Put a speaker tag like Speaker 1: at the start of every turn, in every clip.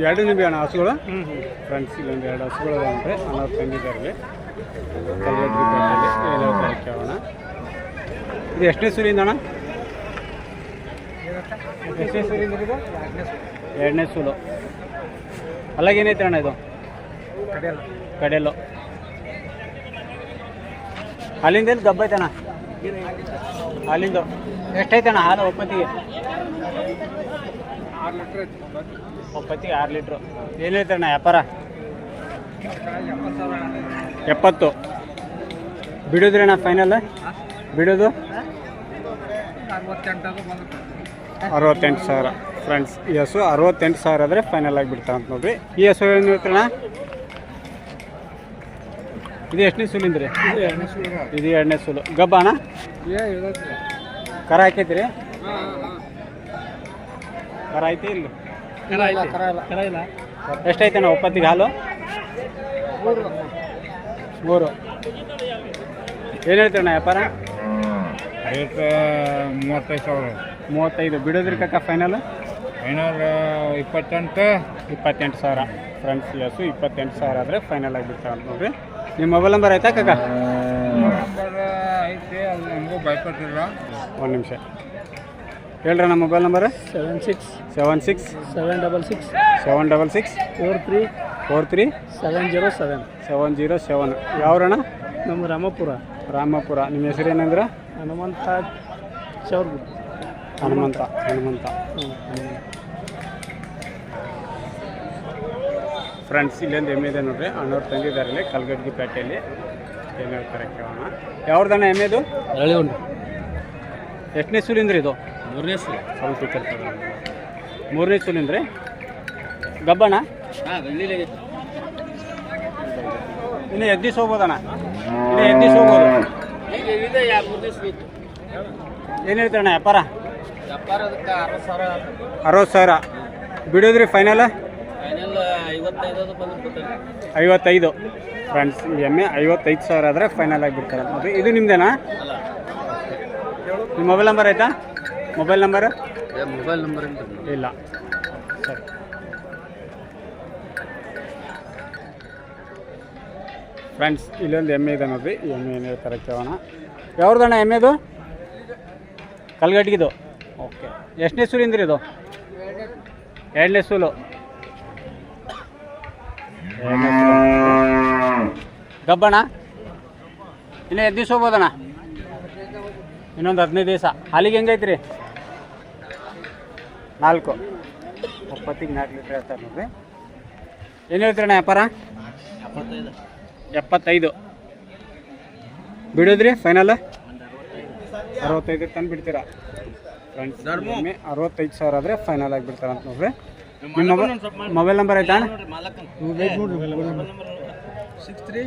Speaker 1: ಎರಡು ನಿಂಬೆ ಅಣ್ಣ ಹಸುಗಳು. ಫ್ರೆಂಡ್ಸ್ ಇಲ್ಲೊಂದು ಎರಡು ಹಸುಗಳು ಅಂದರೆ ನಾವು ತಂದಿದ್ದಾರೆ. ಕಲ್ಲಡ್ಡಿ ಏನೋ ಇದು ಎಷ್ಟನೇ ಸೂರಿಂದ ಅಣ್ಣ? ಎಷ್ಟನೇ ಸೂರಿಂದ ಇದು? ಎರಡನೇ ಸೂಲು ಅಲ್ಲಾಗೇನೈತೆ ಅಣ್ಣ ಇದು? ಕಡೆಯಲ್ಲ ಅಲ್ಲಿಂದ ಎಲ್ಲಿ ದಬ್ಬ ಐತಣ್ಣ ಅಲ್ಲಿಂದ. ಎಷ್ಟೈತಣ್ಣ ಹಾಲು ಒಪ್ಪತ್ತಿಗೆ? ಒಪ್ಪತ್ತಿಗೆ ಆರು ಲೀಟ್ರು. ಏನು ಹೇಳ್ತಾರಣ್ಣ ವ್ಯಾಪಾರ? ಎಪ್ಪತ್ತು. ಬಿಡೋದ್ರಣ್ಣ ಫೈನಲ್ ಬಿಡೋದು? ಅರವತ್ತೆಂಟು ಸಾವಿರ. ಫ್ರೆಂಡ್ಸ್ ಈ ಹಸು ಅರವತ್ತೆಂಟು ಸಾವಿರ ಆದರೆ ಫೈನಲ್ ಆಗಿ ಬಿಡ್ತಾ ಅಂತ ನೋಡ್ರಿ. ಈ ಹಸು ಏನು ಹೇಳ್ತಾರಣ ಇದು ಎಷ್ಟನೇ ಸುಲಿಂದ್ರಿ? ಇದು ಎರಡನೇ ಸುಲು. ಗಬ್ಬ ಅಣ್ಣ? ಕರ ಹಾಕೈತ್ರಿ ಕರ ಐತಿ ಇಲ್ಲಿ? ಎಷ್ಟೈತಣ್ಣ ಒಪ್ಪತ್ತಿಗೆ ಹಾಲು? ಮೂರು. ಏನು ಹೇಳ್ತೀರಣ್ಣ ವ್ಯಾಪಾರ?
Speaker 2: ಮೂವತ್ತೈದು ಸಾವಿರ.
Speaker 1: ಮೂವತ್ತೈದು. ಬಿಡೋದ್ರಿ ಕಾಕ ಫೈನಲ್
Speaker 2: ಫೈನಲ್ ಇಪ್ಪತ್ತೆಂಟು.
Speaker 1: ಇಪ್ಪತ್ತೆಂಟು ಸಾವಿರ. ಫ್ರೆಂಡ್ಸ್ ಹಸು ಇಪ್ಪತ್ತೆಂಟು ಸಾವಿರ ಆದರೆ ಫೈನಲ್ ಆಗಿ ಬಿಡ್ತಾರೆ ಅಂತ ನೋಡ್ರಿ. ನಿಮ್ಮ ಮೊಬೈಲ್ ನಂಬರ್ ಆಯ್ತಾ ಕಾಕ?
Speaker 2: ನಂಬರ್ ಐತೆ ಅದು ನಮಗೂ ಭಯಪಟ್ಟಿಲ್ಲ.
Speaker 1: ಒಂದು ನಿಮಿಷ. ಹೇಳ್ರಣ್ಣ mobile number?
Speaker 3: Seven six
Speaker 1: seven six
Speaker 3: seven double six
Speaker 1: seven double six
Speaker 3: four three
Speaker 1: four three
Speaker 3: seven zero seven.
Speaker 1: Seven zero seven. ಯಾವ್ರಣ
Speaker 3: ನಮ್ಮ ರಾಮಪುರ.
Speaker 1: ರಾಮಪುರ. ನಿಮ್ಮ ಹೆಸರು ಏನಂದ್ರೆ?
Speaker 3: ಹನುಮಂತ ಚೌರ್ಗು
Speaker 1: ಹನುಮಂತ. ಹನುಮಂತ. ಫ್ರೆಂಡ್ಸ್ ಇಲ್ಲೊಂದು ಎಮ್ಮೆ ಇದೆ ನೋಡ್ರಿ. ಅಣ್ಣವ್ರು ತಂದಿದ್ದಾರೆ ಇಲ್ಲಿ ಕಲ್ಗಡ್ಗಿ ಪೇಟೆಯಲ್ಲಿ. ಏನು ಹೇಳ್ತಾರೆ ಕೇಳೋಣ. ಯಾವ್ದಣ್ಣ ಎಮ್ಮೆದು
Speaker 3: ಇದು ಉಂಟು
Speaker 1: ಎಷ್ಟನೇ ಸೂರಿಂದ್ರಿ ಇದು?
Speaker 3: ಮೂರನೇ ಸಲ
Speaker 1: ಸ್ವಲ್ಪ ತಿಳ್ಕೊಳ್ತಾರೆ ಮೂರನೇ ಸಲ ಗಬ್ಬಣ್ಣ
Speaker 3: ಗಬ್ಬಣ
Speaker 1: ಇನ್ನು ಎದ್ದಿಸ್ ಹೋಗ್ಬೋದಣ್ಣ ಇನ್ನು ಎದ್ದಿಸ್ ಹೋಗ್ಬೋದು ಏನು ಹೇಳ್ತಾರಣ್ಣ ವ್ಯಾಪಾರ?
Speaker 3: ಅರವತ್ತು ಸಾವಿರ
Speaker 1: ಬಿಡೋದ್ರಿ ಫೈನಲ್
Speaker 3: ಫೈನಲ್ ಐವತ್ತೈದು
Speaker 1: ಫ್ರೆಂಡ್ಸ್ ಎಮ್ಮೆ ಐವತ್ತೈದು ಸಾವಿರ ಆದರೆ ಫೈನಲ್ ಆಗಿಬಿಡ್ತಾರೆ ಇದು
Speaker 3: ನಿಮ್ಮದೇನಾ
Speaker 1: ನಿಮ್ಮ ಮೊಬೈಲ್ ನಂಬರ್ ಆಯ್ತಾ? ಮೊಬೈಲ್ ನಂಬರ್
Speaker 3: ಮೊಬೈಲ್ ನಂಬರ್
Speaker 1: ಇಲ್ಲ. ಸರಿ. ಫ್ರೆಂಡ್ಸ್ ಇಲ್ಲೊಂದು ಎಮ್ಮೆ ಇದೆ ನೋಡ್ರಿ. ಎಮ್ಮೆ ಏನೇ ಹೇಳ್ತಾರೆ ಕೇಳೋಣ ಯಾವ್ದಣ್ಣ ಎಮ್ಮೆದು ಕಲ್ಗಟ್ಟಿಗಿದು. ಓಕೆ ಎಷ್ಟನೇ ಸೂಲಿಂದ್ರಿ ಇದು? ಎರಡನೇ ಸೂಲು. ಎರಡನೇ ಸೂಲು. ಗಬ್ಬಣ್ಣ? ಇನ್ನು ಎದ್ದು ದಿವಸ ಹೋಗ್ಬೋದಣ್ಣ? ಇನ್ನೊಂದು ಹದಿನೈದು ದಿವಸ. ಅಲ್ಲಿಗೆ ಹೆಂಗೈತ್ರಿ? ನಾಲ್ಕು. ಒಪ್ಪತ್ತಿಗೆ ನಾಲ್ಕು ಲೀಟ್ರ್ ಹೇಳ್ತಾರೆ ನೋಡ್ರಿ ಏನು ಹೇಳ್ತೀರಣ್ಣ ವ್ಯಾಪಾರ? ಎಪ್ಪತ್ತೈದು. ಬಿಡೋದ್ರಿ ಫೈನಲ್ ಅರವತ್ತೈದು ತಂದು ಬಿಡ್ತೀರಾ? ಫ್ರೆಂಡ್ಸ್ ಅರವತ್ತೈದು ಸಾವಿರ ಆದರೆ ಫೈನಲ್ ಆಗಿ ಬಿಡ್ತಾರ ಅಂತ ನೋಡ್ರಿ. ನಿಮ್ಮ ಮೊಬೈಲ್ ಮೊಬೈಲ್ ನಂಬರ್ ಆಯ್ತಾ?
Speaker 3: Six three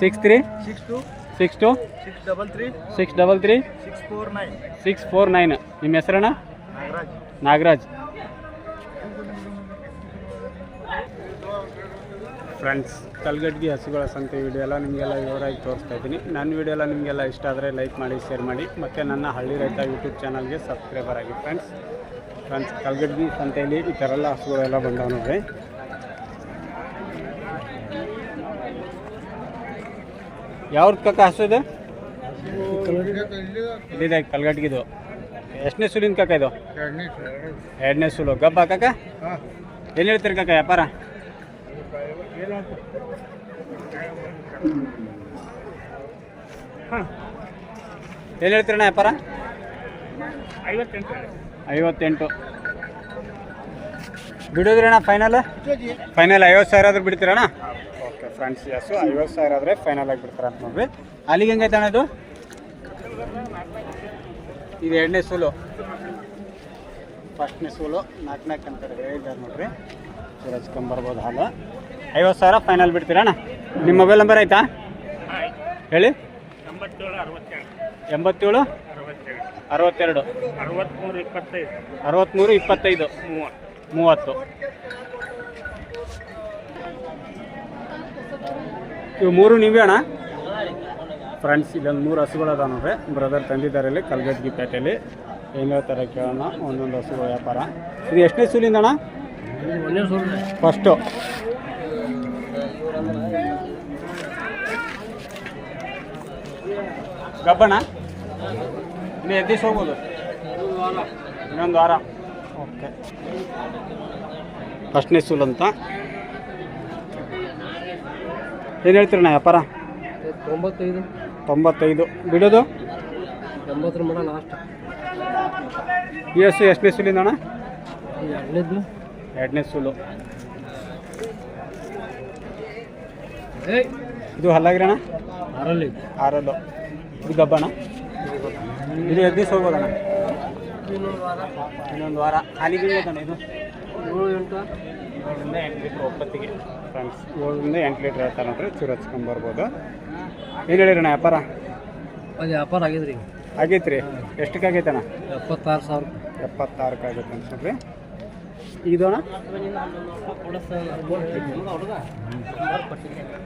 Speaker 1: six three
Speaker 3: six two
Speaker 1: six two
Speaker 3: six double three
Speaker 1: six double three
Speaker 3: six four nine
Speaker 1: six four nine ನಿಮ್ಮ ಹೆಸರಣ್ಣ? ನಾಗರಾಜ್. ಫ್ರೆಂಡ್ಸ್ ಕಲ್ಗಡ್ಗಿ ಹಸುಗಳ ಸಂತೆ ವಿಡಿಯೋ ಎಲ್ಲ ನಿಮಗೆಲ್ಲ ವಿವರವಾಗಿ ತೋರಿಸ್ತಾ ಇದ್ದೀನಿ. ನನ್ನ ವಿಡಿಯೋ ಎಲ್ಲ ನಿಮಗೆಲ್ಲ ಇಷ್ಟ ಆದರೆ ಲೈಕ್ ಮಾಡಿ ಶೇರ್ ಮಾಡಿ. ಮತ್ತು ನನ್ನ ಹಳ್ಳಿ ರೈತ ಯೂಟ್ಯೂಬ್ ಚಾನಲ್ಗೆ ಸಬ್ಸ್ಕ್ರೈಬರ್ ಆಗಿ. ಫ್ರೆಂಡ್ಸ್ ಫ್ರೆಂಡ್ಸ್ ಕಲ್ಗಡ್ಗಿ ಸಂತೆಯಲ್ಲಿ ಈ ಥರ ಎಲ್ಲ ಹಸುಗಳೆಲ್ಲ ಬಂದವ ನೋಡ್ರಿ. ಯಾವ್ದು ಕಕ್ಕ ಹಸು ಇದೆ? ಕಲ್ಗಡ್ಗಿದು. ಎಷ್ಟನೇ ಸುಲಿನ ಕಾಕ ಇದು? ಎರಡನೇ ಸುಲು ಗಬ್ಬ ಕಾಕ? ಏನು ಹೇಳ್ತೀರಿ ಕಾಕ ವ್ಯಾಪಾರ? ಏನು ಹೇಳ್ತೀರಣ್ಣ ವ್ಯಾಪಾರ? ಐವತ್ತೆಂಟು. ಬಿಡೋದ್ರಣ್ಣ ಫೈನಲ್ ಫೈನಲ್ ಐವತ್ತು ಸಾವಿರ ಆದ್ರೆ ಬಿಡ್ತೀರಣ್ಣ ಓಕೆ ಫ್ರೆಂಡ್ಸ್ ಎಸ್ಸು ಐವತ್ತು ಸಾವಿರ ಆದರೆ ಫೈನಲ್ ಆಗಿ ಬಿಡ್ತಾರ ಅಂತ ನೋಡ್ರಿ. ಅಲ್ಲಿಗೆ ಹೆಂಗೈತೆ ಅಣ್ಣ ಇದು ಇದು ಎರಡನೇ ಸೋಲು. ಫಸ್ಟ್ನೇ ಸೋಲು. ನಾಲ್ಕು ನಾಲ್ಕು ಹೇಳಿದ್ದಾರೆ ನೋಡ್ರಿ. ಸುರಚ್ಕೊಂಬರ್ಬೋದು ಹಾಲು. ಐವತ್ತು ಸಾವಿರ ಫೈನಲ್ ಬಿಡ್ತೀರಣ್ಣ ನಿಮ್ಮ ಮೊಬೈಲ್ ನಂಬರ್ ಆಯ್ತಾ? ಹೇಳಿ. ಎಂಬತ್ತೇಳು? ಅರವತ್ತೆರಡು.
Speaker 3: ಅರವತ್ತ್ಮೂರು ಇಪ್ಪತ್ತೈದು
Speaker 1: ಅರವತ್ತ್ಮೂರು ಇಪ್ಪತ್ತೈದು. ಮೂವತ್ತು. ಇವು ಮೂರು ನೀವೇ ಅಣ್ಣ? ಫ್ರೆಂಡ್ಸ್, ಇಲ್ಲೊಂದು ಮೂರು ಹಸುಗಳು ಅದಾವ ನೋಡ್ರಿ. ಬ್ರದರ್ ತಂದಿದ್ದಾರೆ ಇಲ್ಲಿ ಕಲ್ಗಡ್ಗಿ ಪೇಟೆಯಲ್ಲಿ ಏನು ಹೇಳ್ತಾರೆ ಕೇಳೋಣ, ಒಂದೊಂದು ಹಸುಗಳ ವ್ಯಾಪಾರ. ಇದು ಎಷ್ಟನೇ ಸೂಲಿಂದ ಅಣ್ಣ? ಫಸ್ಟು ಗಬ್ಬಣ್ಣ? ಇನ್ನು ಎದ್ದು ಹೋಗ್ಬೋದು? ಇನ್ನೊಂದು ವಾರ. ಓಕೆ ಫಸ್ಟ್ನೇ ಸೂಲ್ ಅಂತ. ಏನು ಹೇಳ್ತೀರಣ್ಣ ವ್ಯಾಪಾರ?
Speaker 3: ತೊಂಬತ್ತೈದು.
Speaker 1: ತೊಂಬತ್ತೈದು. ಬಿಡೋದು?
Speaker 3: ಎಂಬತ್ತರ ಎಸ್ ಲಾಸ್ಟ್
Speaker 1: ಎಷ್ಟು ಎಷ್ಟನೇ ಸುಲಿಂದ ಅಣ್ಣ?
Speaker 3: ಎರಡನೇದು
Speaker 1: ಎರಡನೇ ಸುಲು ಇದು ಹಲ್ಲಾಗಿರಣ್ಣ
Speaker 3: ಆರಲ್ಲಿ.
Speaker 1: ಆರಲ್ಲು. ಇದು ಗಬ್ಬಣ ಇದು ಎರಡು ದಿವಸ ಹೋಗ್ಬೋದಣ್ಣ
Speaker 3: ಇನ್ನೊಂದು ವಾರ.
Speaker 1: ಇನ್ನೊಂದು ವಾರ. ಹಾಲಿಗೆ ಇದಣ್ಣ ಇದು?
Speaker 3: ಏಳು ಎಂಟು.
Speaker 1: ಏಳರಿಂದ ಎಂಟು ಲೀಟ್ರ್ ಒಪ್ಪತ್ತಿಗೆ ಫ್ರೆಂಡ್ಸ್ ಏಳರಿಂದ ಎಂಟು ಲೀಟ್ರ್ ಹೇಳ್ತಾರೆ ನೋಡ್ರಿ ಚೂರು ಹಚ್ಕೊಂಬರ್ಬೋದು ಏನು ಹೇಳಿರಣ್ಣ ವ್ಯಾಪಾರ?
Speaker 3: ಅದು ವ್ಯಾಪಾರ ಆಗಿದ್ರಿ.
Speaker 1: ಆಗೈತೆ ರೀ ಎಷ್ಟಕ್ಕೆ ಆಗೈತೆ ಅಣ್ಣ
Speaker 3: ಎಪ್ಪತ್ತಾರು ಸಾವಿರ.
Speaker 1: ಎಪ್ಪತ್ತಾರಕ್ಕೆ ಆಗೈತೆ ಅಂತ ನೋಡ್ರಿ ಇದು ಅಣ್ಣ?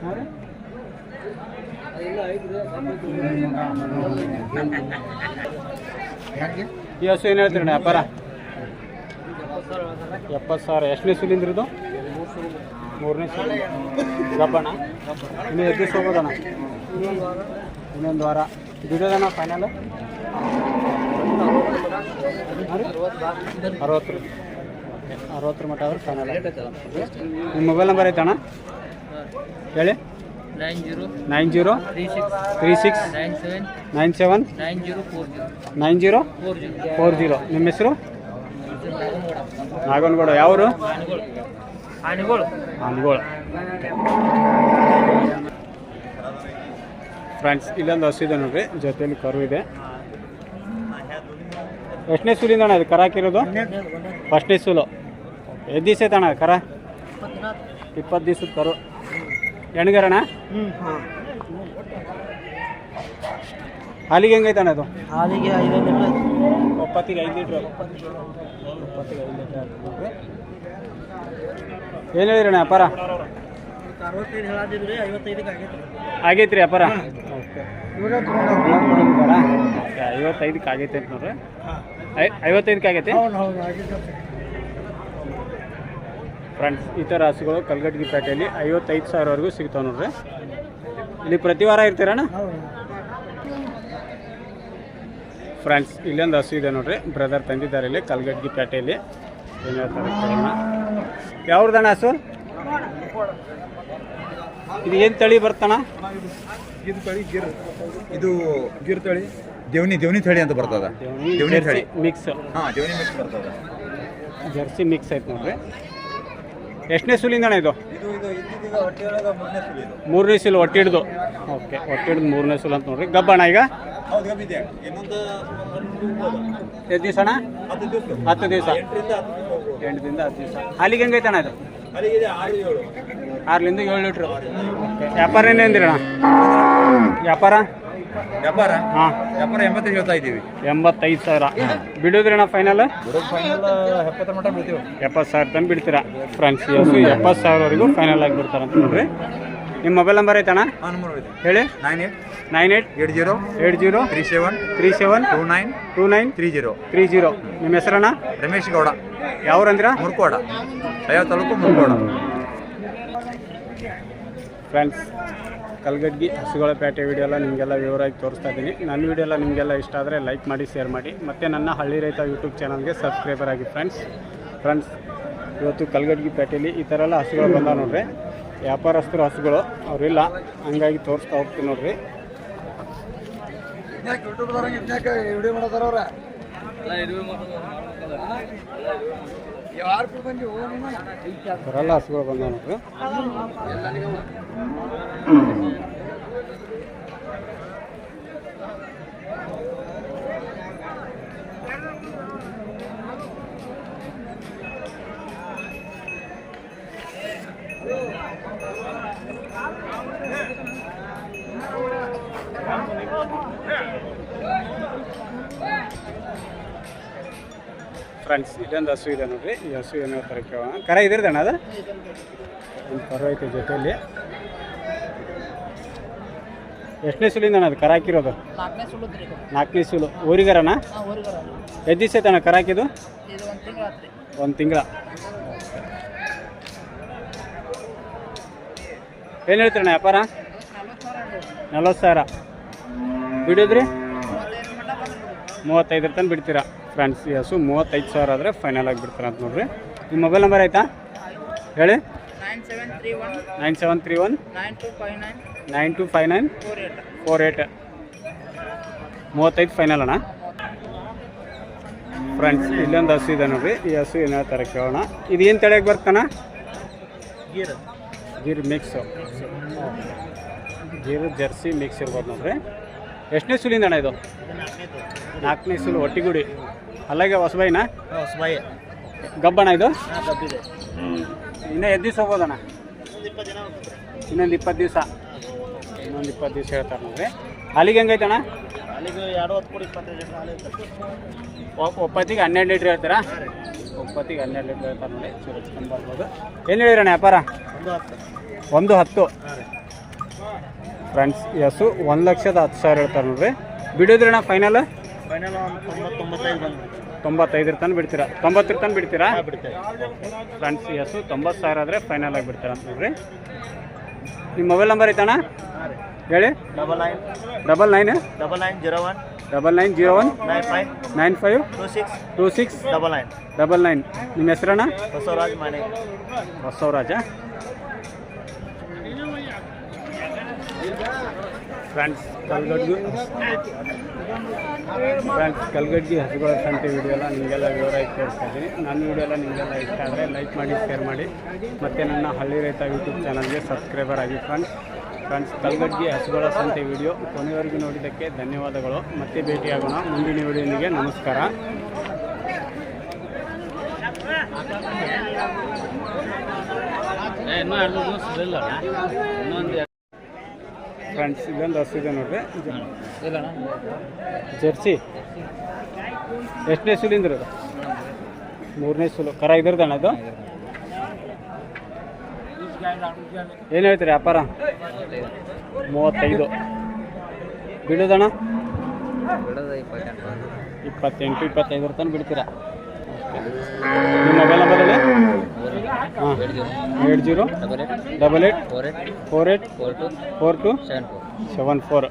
Speaker 1: ಹಾಂ ರೀ ಈ ಹಸು ಏನು ಹೇಳ್ತೀರಣ್ಣ ವ್ಯಾಪಾರ? ಎಪ್ಪತ್ತು ಸಾವಿರ. ಎಷ್ಟನೇ ಸಿಲಿಂಡ್ರ್ ಇದು ಮೂರನೇ ಸಿಲಿಂಡ್ರ್ ಗಬ್ಬಣ್ಣ? ಇನ್ನು ಎದ್ದು ಹೋಗೋದಣ್ಣ ಇನ್ನೊಂದು ವಾರ. ಬಿಡೋದಣ್ಣ ಫೈನಲ್ ಅರವತ್ತು ಅರವತ್ತರ ಮಟ್ಟ ಆದ್ರೆ ಫೈನಲ್ ನಿಮ್ಮ ಮೊಬೈಲ್ ನಂಬರ್ ಐತಣ್ಣ? ಹೇಳಿ.
Speaker 3: Nine zero.
Speaker 1: Nine zero.
Speaker 3: Three six.
Speaker 1: Three six.
Speaker 3: Nine seven.
Speaker 1: Nine seven.
Speaker 3: Nine zero four zero.
Speaker 1: Nine zero.
Speaker 3: Four zero.
Speaker 1: Four zero. ನಿಮ್ಮ ಹೆಸರು? ನಾಗನಗೌಡ ಯಾವರು?
Speaker 3: ಆನೆಗಳು.
Speaker 1: ಫ್ರೆಂಡ್ಸ್ ಇಲ್ಲೊಂದು ಹಸು ಇದೆ ನೋಡ್ರಿ ಜೊತೆಯಲ್ಲಿ ಕರು ಇದೆ. ಎಷ್ಟನೇ ಸೂಲಿಂದ ಅಣ್ಣ ಇದು ಕರ ಹಾಕಿರೋದು? ಫಸ್ಟ್ನೇ ಸೂಲು. ಎದ್ ದಿವಸ ಐತಣ್ಣ ಕರ? ಇಪ್ಪತ್ತು ದಿವ್ಸದ ಕರು. ಹೆಣ್ಗರಣ ಹಾಲಿಗೆ ಹೆಂಗೈತಣ್ಣ ಅದು?
Speaker 3: ಹಾಲಿಗೆ
Speaker 1: ಒಪ್ಪತ್ತಿಗೆ ಐದು ಲೀಟ್ರ್ ಒಪ್ಪತ್ತಿಗೆ ಐದು ಲೀಟ್ರ್ ಏನು ಹೇಳಿರಣ್ಣ ವ್ಯಾಪಾರ
Speaker 3: ಅರವತ್ತೈದು ಹೇಳಾದಿದ್ರಿ ಐವತ್ತೈದಕ್ಕೆ ಆಗೈತೆ.
Speaker 1: ಆಗೈತೆ ರೀ ವ್ಯಾಪಾರ ಓಕೆ. ಐವತ್ತೈದಕ್ಕೆ ಆಗೈತೆ ಅಂತ ನೋಡ್ರಿ ಐವತ್ತೈದಕ್ಕೆ ಆಗೈತೆ? ಫ್ರೆಂಡ್ಸ್ ಈ ಥರ ಹಸುಗಳು ಕಲ್ಗಟ್ಗಿ ಪೇಟೆಯಲ್ಲಿ ಐವತ್ತೈದು ಸಾವಿರವರೆಗೂ ಸಿಗ್ತಾವೆ ನೋಡ್ರಿ. ಇಲ್ಲಿ ಪ್ರತಿ ವಾರ ಇರ್ತೀರಣ್ಣ ಫ್ರೆಂಡ್ಸ್ ಇಲ್ಲೊಂದು ಹಸು ಇದೆ ನೋಡ್ರಿ ಬ್ರದರ್ ತಂದಿದ್ದಾರೆ ಇಲ್ಲಿ ಕಲ್ಗಡ್ಗಿ ಪೇಟೆಯಲ್ಲಿ. ಏನು ಹೇಳ್ತಾರೆ ಕೇಳೋಣ. ಯಾವ್ದಣ್ಣ ಹಸು ಇದು ಏನು ತಳಿ ಬರ್ತಣ್ಣ?
Speaker 4: ಇದು ತಳಿ ಗಿರ್ ಇದು ಗಿರ್ ತಳಿ. ದೇವನಿ ದೇವನಿ ತಳಿ ಅಂತ ಬರ್ತದ. ದೇವನಿ ತಳಿ.
Speaker 1: ಮಿಕ್ಸ್
Speaker 4: ಹಾ ದೇವನಿ ಮಿಕ್ಸ್ ಬರ್ತದ.
Speaker 1: ಜರ್ಸಿ ಮಿಕ್ಸ್ ಐತೆ ನೋಡ್ರಿ. ಎಷ್ಟನೇ ಸುಲಿಂದಣ್ಣ ಇದು?
Speaker 4: ಮೂರನೇ
Speaker 1: ಸುಲು ಹೊಟ್ಟೆ ಹಿಡ್ದು. ಓಕೆ ಹೊಟ್ಟೆ ಹಿಡ್ದು ಮೂರನೇ ಸುಲು ಅಂತ ನೋಡ್ರಿ. ಗಬ್ಬಣ್ಣ ಈಗ? ಎಷ್ಟು ದಿವಸ ಅಣ್ಣ?
Speaker 4: ಹತ್ತು ದಿವಸ. ಎಂಟರಿಂದ ಹತ್ತು ದಿವಸ
Speaker 1: ಅಲ್ಲಿಗೆ ಹೆಂಗೈತೆ ಅಣ್ಣ ಇದು
Speaker 4: ಆರ್ಲಿಂದ ಆರು ಏಳು.
Speaker 1: ಆರರಿಂದ ಏಳು ಲೀಟ್ರು. ವ್ಯಾಪಾರ ಏನೇ ಅಂದಿರಣ್ಣ ವ್ಯಾಪಾರ?
Speaker 4: ವ್ಯಾಪಾರ?
Speaker 1: ಹಾಂ.
Speaker 4: ವ್ಯಾಪಾರ ಎಂಬತ್ತೈದು ಹೇಳ್ತಾ ಇದ್ದೀವಿ.
Speaker 1: ಎಂಬತ್ತೈದು ಸಾವಿರ. ಬಿಡೋದ್ರಣ್ಣ ಫೈನಲ್
Speaker 4: ಎಪ್ಪತ್ತರ ಮಟ್ಟ ಬಿಡ್ತೀವಿ
Speaker 1: ಎಪ್ಪತ್ತು ಸಾವಿರ ತಂದು ಬಿಡ್ತೀರಾ? ಫ್ರೆಂಡ್ಸ್ ಎಪ್ಪತ್ತು ಸಾವಿರವರೆಗೂ ಫೈನಲ್ ಆಗಿ ಬಿಡ್ತಾರಂತ ನೋಡ್ರಿ. ನಿಮ್ಮ ಮೊಬೈಲ್ ನಂಬರ್ ಐತಣ್ಣ? ಹೇಳಿ.
Speaker 4: Nine eight
Speaker 1: nine eight
Speaker 4: eight zero
Speaker 1: eight zero
Speaker 4: three seven
Speaker 1: three seven
Speaker 4: two nine
Speaker 1: two nine
Speaker 4: three zero
Speaker 1: three zero ನಿಮ್ಮ ಹೆಸರಣ್ಣ?
Speaker 4: ರಮೇಶ್ ಗೌಡ.
Speaker 1: ಯಾವ್ರಂದ್ರ?
Speaker 4: ಮುರ್ಕೋಡ. ದಯಾ ತಾಲೂಕು ಮುರ್ಕೋಡ.
Speaker 1: ಫ್ರೆಂಡ್ಸ್ ಕಲ್ಗಡ್ಗಿ ಹಸುಗಳ ಪೇಟೆ ವಿಡಿಯೋ ಎಲ್ಲ ನಿಮಗೆಲ್ಲ ವಿವರವಾಗಿ ತೋರಿಸ್ತಾ ಇದ್ದೀನಿ. ನನ್ನ ವಿಡಿಯೋ ಎಲ್ಲ ನಿಮಗೆಲ್ಲ ಇಷ್ಟ ಆದರೆ ಲೈಕ್ ಮಾಡಿ ಶೇರ್ ಮಾಡಿ. ಮತ್ತು ನನ್ನ ಹಳ್ಳಿ ರೈತ ಯೂಟ್ಯೂಬ್ ಚಾನಲ್ಗೆ ಸಬ್ಸ್ಕ್ರೈಬರ್ ಆಗಿ ಫ್ರೆಂಡ್ಸ್ ಫ್ರೆಂಡ್ಸ್ ಇವತ್ತು ಕಲ್ಗಡ್ಗಿ ಪೇಟೆಯಲ್ಲಿ ಈ ಥರ ಎಲ್ಲ ಹಸುಗಳು ಬಂದ ನೋಡ್ರಿ. ವ್ಯಾಪಾರಸ್ಥರು ಹಸುಗಳು ಅವರಿಲ್ಲ. ಹಂಗಾಗಿ ತೋರಿಸ್ತಾ ಹೋಗ್ತೀನಿ ನೋಡ್ರಿ. ಅವರೆಲ್ಲ ಹಸುಗಳು ಬಂದಾವ ನೋಡ್ರಿ ಫ್ರೆಂಡ್ಸ್ ಇಲ್ಲೊಂದು ಹಸು ಇದೆ ನೋಡ್ರಿ ಈ ಹಸು ಏನೋ ಥರ ಕೇಳೋಣ. ಕರ ಇದಿರ್ದಣ್ಣ ಅದು? ಒಂದು ಕರ ಐತೆ ಜೊತೆಯಲ್ಲಿ. ಎಷ್ಟನೇ ಸುಲಿಂದಣ್ಣ ಅದು ಕರ ಹಾಕಿರೋದು?
Speaker 3: ನಾಲ್ಕನೇ
Speaker 1: ಸುಲು ಊರಿಗರಣ ಎಷ್ಟು ದಿವಸ ಐತಣ್ಣ ಕರ ಹಾಕಿದ್ದು?
Speaker 3: ಒಂದು ತಿಂಗಳ
Speaker 1: ಏನು ಹೇಳ್ತೀರಣ್ಣ ವ್ಯಾಪಾರ? ನಲ್ವತ್ತು ಸಾವಿರ. ಬಿಡಿದ್ರಿ? ಮೂವತ್ತೈದರ ತನಕ ಬಿಡ್ತೀರಾ? ಫ್ರೆಂಡ್ಸ್ ಈ ಹಸು ಮೂವತ್ತೈದು ಸಾವಿರ ಆದರೆ ಫೈನಲ್ ಆಗಿ ಬಿಡ್ತೀರಾ ಅಂತ ನೋಡ್ರಿ. ನಿಮ್ಮ ಮೊಬೈಲ್ ನಂಬರ್ ಆಯಿತಾ? ಹೇಳಿ.
Speaker 3: Nine seven three one
Speaker 1: nine
Speaker 3: two five nine
Speaker 1: nine two five nine
Speaker 3: four eight
Speaker 1: four eight. ಮೂವತ್ತೈದು ಫೈನಲ್ ಅಣ್ಣ. ಫ್ರೆಂಡ್ಸ್ ಇಲ್ಲೊಂದು ಹಸು ಇದೆ ನೋಡ್ರಿ. ಈ ಹಸು ಏನು ಹೇಳ್ತಾರೆ ಕೇಳೋಣ. ಇದು ಏನು ತಡೆಗೆ ಬರ್ತಾನ
Speaker 3: Gir.
Speaker 1: Gir mix Gir Jersey mix ಇರ್ಬೋದು ನೋಡ್ರಿ. ಎಷ್ಟನೇ ಸುಲಿಂದ ಅಣ್ಣ ಇದು? ನಾಲ್ಕನೇ ಸುಲು ಒಟ್ಟಿಗುಡಿ. ಅಲ್ಲಾಗೆ ಹೊಸಬಾಯಿನಾ
Speaker 3: ಹೊಸಬಾಯಿ
Speaker 1: ಗಬ್ಬಣ ಇದು? ಇನ್ನೂ ಎದ್ದು ದಿವಸ ಹೋಗೋದಣ್ಣ? ಇನ್ನೊಂದು ಇಪ್ಪತ್ತು ದಿವಸ. ಇನ್ನೊಂದು ಇಪ್ಪತ್ತು ದಿವಸ ಹೇಳ್ತಾರೆ ನೋಡ್ರಿ. ಅಲ್ಲಿಗೆ ಹೆಂಗೈತಣ್ಣ?
Speaker 3: ಅಲ್ಲಿಗೆ ಎರಡು ಹೊತ್ತು ಇಪ್ಪತ್ತೈದು
Speaker 1: ಒಪ್ಪತ್ತಿಗೆ ಹನ್ನೆರಡು ಲೀಟ್ರ್ ಹೇಳ್ತೀರಾ? ಒಪ್ಪತ್ತಿಗೆ ಹನ್ನೆರಡು ಲೀಟ್ರ್ ಹೇಳ್ತಾರೆ ನೋಡಿ ಚೂರು ಬರ್ಬೋದು ಏನು ಹೇಳಿರಣ್ಣ ವ್ಯಾಪಾರ?
Speaker 3: ಒಂದು ಹತ್ತು.
Speaker 1: ಫ್ರೆಂಡ್ಸ್ ಎಸ್ಸು ಒಂದು ಲಕ್ಷದ ಹತ್ತು ಸಾವಿರ ಹೇಳ್ತಾರೆ ನೋಡ್ರಿ. ಬಿಡೋದ್ರಣ್ಣ ಫೈನಲ್
Speaker 3: ಫೈನಲ್ ಒಂದು
Speaker 1: ತೊಂಬತ್ತೈದರ ತನಕ ಬಿಡ್ತೀರಾ? ತೊಂಬತ್ತರ ತನಕ ಬಿಡ್ತೀರಾ?
Speaker 3: ಬಿಡ್ತೀರಾ ಬಿಡ್ತೇವೆ.
Speaker 1: ಫ್ರೆಂಡ್ಸ್ ಎಸ್ ತೊಂಬತ್ತು ಸಾವಿರ ಆದರೆ ಫೈನಲ್ ಆಗಿ ಬಿಡ್ತೀರಾ ಅಂತ ನೋಡ್ರಿ. ನಿಮ್ಮ ಮೊಬೈಲ್ ನಂಬರ್ ಐತಣ್ಣ? ಹೇಳಿ.
Speaker 3: Double nine
Speaker 1: double nine
Speaker 3: double nine zero one
Speaker 1: double nine zero one
Speaker 3: nine five
Speaker 1: nine five
Speaker 3: two six
Speaker 1: two six
Speaker 3: double nine
Speaker 1: double nine ನಿಮ್ಮ ಹೆಸರಣ್ಣ?
Speaker 3: ಬಸವರಾಜ್ ಮನೆ
Speaker 1: ಬಸವರಾಜ. ಫ್ರೆಂಡ್ಸ್ ಕಲ್ಗಡ್ಗೆ. ಫ್ರೆಂಡ್ಸ್ ಕಲ್ಗಡ್ಗಿ ಹಸುಗಳ ಸಂತೆ ವಿಡಿಯೋ ಎಲ್ಲ ನಿಮಗೆಲ್ಲ ವಿವರವಾಗಿ ತೋರಿಸ್ತಾ ಇದ್ದೀನಿ. ನನ್ನ ವಿಡಿಯೋ ಎಲ್ಲ ನಿಮಗೆಲ್ಲ ಇಷ್ಟ ಆದರೆ ಲೈಕ್ ಮಾಡಿ ಶೇರ್ ಮಾಡಿ. ಮತ್ತು ನನ್ನ ಹಳ್ಳಿ ರೈತ ಯೂಟ್ಯೂಬ್ ಚಾನಲ್ಗೆ ಸಬ್ಸ್ಕ್ರೈಬರ್ ಆಗಿ ಫ್ರೆಂಡ್ಸ್ ಫ್ರೆಂಡ್ಸ್ ಕಲ್ಗಡ್ಗಿ ಹಸುಗಳ ಸಂತೆ ವಿಡಿಯೋ ಕೊನೆವರೆಗೂ ನೋಡಿದ್ದಕ್ಕೆ ಧನ್ಯವಾದಗಳು. ಮತ್ತೆ ಭೇಟಿಯಾಗೋಣ ಮುಂದಿನ ವಿಡಿಯೋನಿಗೆ. ನಮಸ್ಕಾರ. ಫ್ರೆಂಡ್ಸ್ ಇದೊಂದು ಹಸು ಇದೆ ನೋಡ್ರಿ. ಜರ್ಸಿ. ಎಷ್ಟನೇ ಸುಲಿಂದ್ರ ಮೂರನೇ ಸುಲು. ಕರ ಇದ್ರದಣ್ಣ ಅದು ಏನು ಹೇಳ್ತೀರಿ ಅಪಾರ ಮೂವತ್ತೈದು. ಬಿಡೋದಣ್ಣ? ಇಪ್ಪತ್ತೆಂಟು. ಇಪ್ಪತ್ತೈದರ ತನಕ ಬಿಡ್ತೀರಾ? ನಿಮ್ಮ ಮೊಬೈಲ್ ನಂಬರ್ ಹೇಳಿ. ಹಾಂ eight zero double eight four eight four two seven four.